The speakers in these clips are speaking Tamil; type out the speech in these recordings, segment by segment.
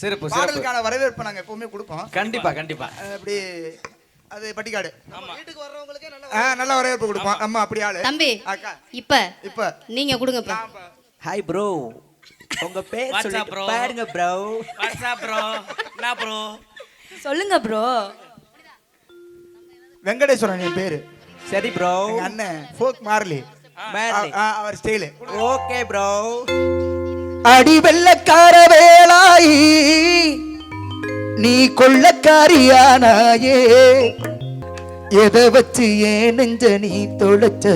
சிறப்பு சிறப்பு. பாடலுக்கான வரவேற்பு நாங்க எப்பவுமே கொடுப்போம். கண்டிப்பா கண்டிப்பா. அப்படி அது பட்டிக்காடு. ஆமா ஆ நல்ல வரவேற்பு கொடுப்போம். நம்ம அப்படி ஆளு. தம்பி அக்கா. இப்ப இப்ப. நீங்க கொடுங்கப்பா ஹாய் ப்ரோ உங்க பேர் bro? பாருங்க ப்ரோ வாட்ஸ்அப் ப்ரோ என்ன ப்ரோ சொல்லுங்க ப்ரோ வெங்கடேஸ்வரன் என் பேரு. சரி ப்ரோ அண்ணன் ஃபோக் மார்லி. அவர் ஸ்டைலு. ஓகே ப்ரோ அடி வெள்ளக்கார வேளாயி நீ கொள்ளக்காரியானாயே. எதை வச்சு ஏன் நெஞ்ச நீ தொலைச்ச?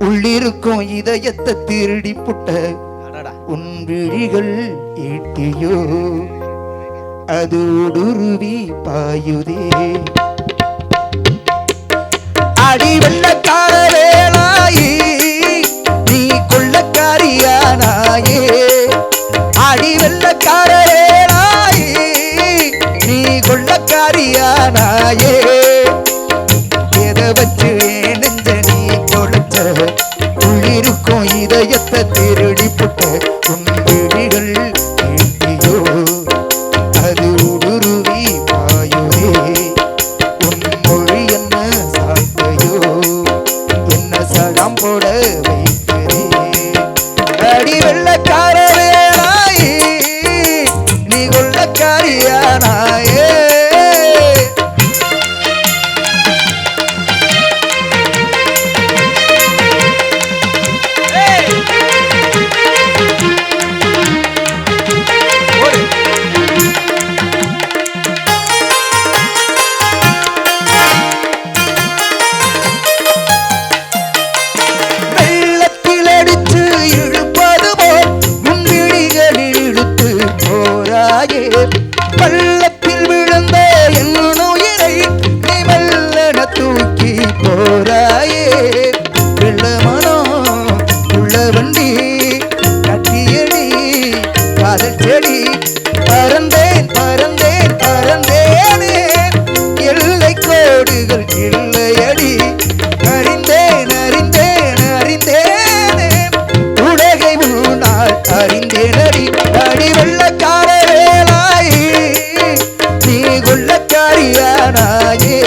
உள்ளிருக்கும் இதயத்தை திருடி புட்ட உன் விழிகள் ஈட்டியோ அது ஊடுருவி பாயுதே. அடி வெள்ளக்கார வேளாயி கொள்ளக்காரியானாயே. எதை வச்சு நெஞ்ச நீ தொலைச்ச உள்ளிருக்கும் இதயத்தை திருடி அடி வெள்ளக்கார வேலாயி நீ கொள்ளக்காரியானாயே.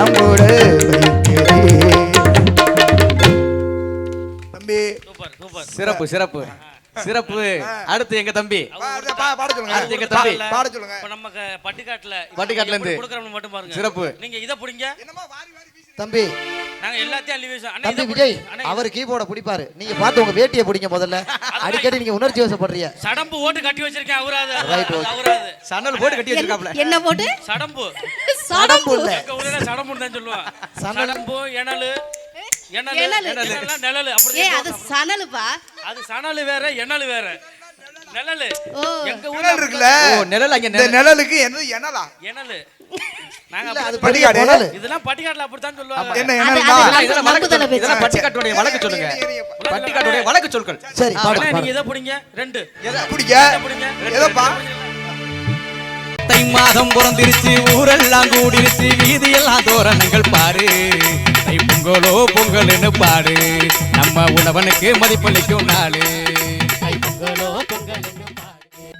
என்ன சடம் போட வைக்கிறே தம்பி சூப்பர் சூப்பர். சிறப்பு சிறப்பு. சிறப்பு. அடுத்து எங்க தம்பி? பாட சொல்லுங்க. அடுத்து எங்க தம்பி? பாட சொல்லுங்க. இப்ப நம்ம பட்டிக்காட்டுல பட்டிக்காட்டுல இருந்து. கொடுக்கறவங்க மட்டும் பாருங்க. சிறப்பு. நீங்க இத புடிங்க. தம்பி நாங்க எல்லாத்தையும் அள்ளி வீசுவோம் தம்பி விஜய் அவர் கீபோர்ட பிடிப்பாரு நீங்க பார்த்து உங்க வேட்டியை பிடிங்க முதல்ல. அடிக்கடி நீங்க உணர்ச்சி வசப்படுறீங்க. சடம்பு ஓட்டு கட்டி வச்சிருக்கேன் அவராது. Okay. அவராது. சன்னல் போட்டு கட்டி வச்சிருக்காப்ல. என்ன போட்டு? சடம்பு. சடம்பு. எங்க ஊர்ல சடம்புன்னு தான் சொல்லுவான் சணல். சடம்பு எனலு அது சொல்லுவாங்க. சணலுப்பா. அது சணலு வேற எனலு வேற. நிழலு. ஓ. எங்க ஊர்ல நிழல் இருக்குல்ல. நிழல் அங்க நிழலுக்கு என்னது எனலா எனலு நாங்க இல்ல, அது அப்படி- பெரிய பட்டிக்காடு. புனலு. இதெல்லாம் பட்டிக்காட்டுல அப்படித்தான் சொல்லுவாங்க. என்ன அது- எனலா அது- இதெல்லாம் இதெல்லாம் வழக்கு இதெல்லாம் பட்டிக்காட்டுடைய வழக்கு சொல்லுங்க. பட்டிக்காட்டுடைய வழக்கு சொற்கள் சரி அண்ணா, பாடு. நீங்க இதை புடிங்க? ரெண்டு. பிடிக்க இதை புடிங்க? எதப்பா? தை மாதம் பிறந்திருச்சு ஊரெல்லாம் கூடிருச்சு வீதியெல்லாம் தோரணங்கள் பாரு தை பொங்கலோ பொங்கல்னு பாடு. நம்ம உணவனுக்கு மதிப்பளிக்கும் நாளு.